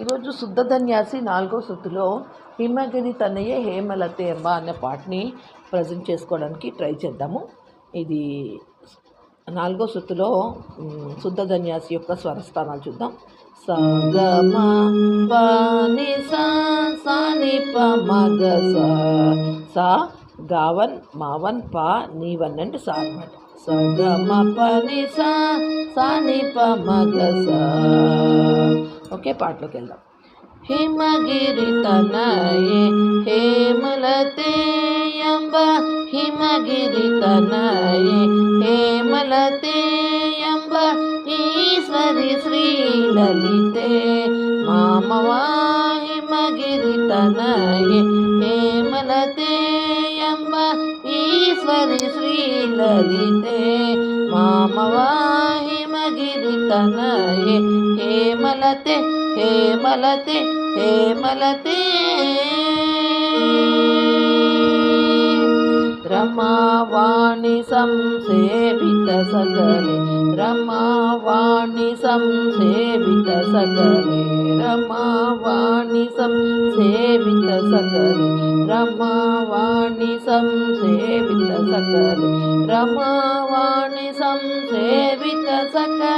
ఈరోజు శుద్ధ ధన్యాసి నాలుగో శుద్ధిలో హిమగిరి తనయ్య హేమలతే అమ్మ అనే పాటని ప్రజెంట్ చేసుకోవడానికి ట్రై చేద్దాము. ఇది నాలుగో శుద్ధిలో శుద్ధ ధన్యాసి యొక్క స్వరస్థానాలు చూద్దాం. సగమ పని సని మగ సా. గావన్ మావన్ పా నీవన్ అంటే సా అనమాట సగమ పని సని మగ సా. ఓకే పాటలోకి వెళ్దాం హిమగిరితనయే హేమలతేయంబ హిమగిరితనయే హేమలతేయంబ ఈశ్వరి శ్రీలలితే మామవా హిమగిరితనయే హేమలతేయంబ ఈశ్వరి శ్రీలలితే మామవా హిమగిరితనయే హేమలతే హేమలతే హేమలతే. రమావాణి సంసేవిత సకలే రమావాణి సంసేవిత సకలే రమావాణి సంసేవిత సకలే రమావాణి సంసేవిత సకలే రమావాణి సంసేవిత సకలే.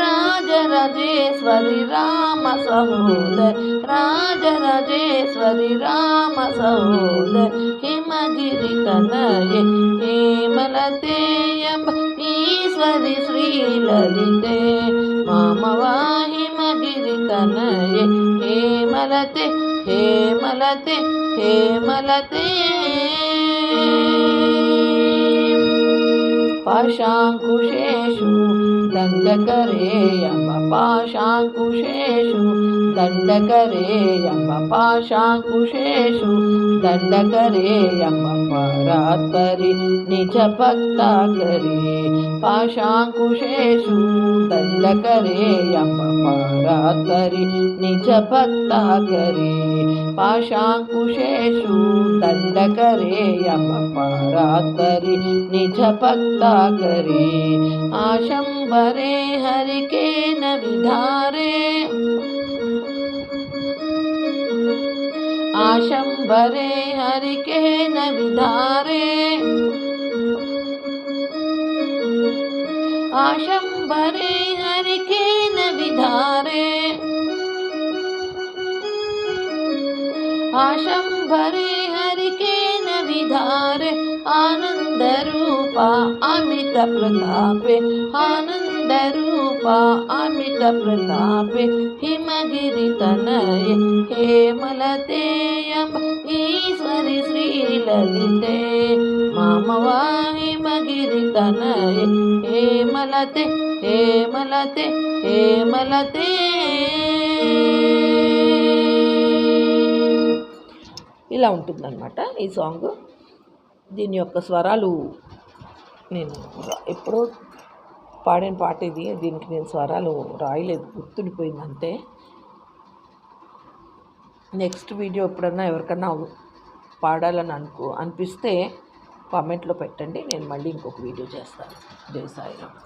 రాజరాజేశ్వరి రామ సహోదర్ రాజరాజేశ్వరి రామ సహోదర్ హిమగిరి తనయే హేమలతేయంబ ఈశ్వరి శ్రీలలితే మామవా హిమగిరి తనయే హేమలతే హేమలతే హేమలతే पाशाङ्कुशेषु दण्डकरेयम्ब पाशाङ्कुशेषु दण्डकरेयम्ब पाशाङ्कुशेषु दण्डकरेयम्ब परात्परि निजभक्ताकरे पाशाङ्कुशेषु दण्डकरेयम्ब परात्परि निजभक्ताकरे पाशाङ्कुशेषु दण्डकरेयम्ब परात्परि निजभक्ता करी आशम भरे हर के न आशम भरे हर के न आशम भरे हर के न आशं भरे हरिकेन विधारे आनन्दरूपा अमितप्रतापे आनन्दरूपा अमितप्रतापे हिमगिरितनये हेमलतेयम् ईश्वरि श्रीललिते मामवा हिमगिरितनये हेमलते हेमलते हेमलते ఇలా ఉంటుందన్నమాట ఈ సాంగ్. దీని యొక్క స్వరాలు నేను ఎప్పుడో పాడిన పాట ఇది దీనికి నేను స్వరాలు రాయలేదు గుర్తుండిపోయింది అంతే. నెక్స్ట్ వీడియో ఎప్పుడన్నా ఎవరికన్నా పాడాలని అనుకో అనిపిస్తే కామెంట్లో పెట్టండి నేను మళ్ళీ ఇంకొక వీడియో చేస్తాను. జై సాయిరామ్.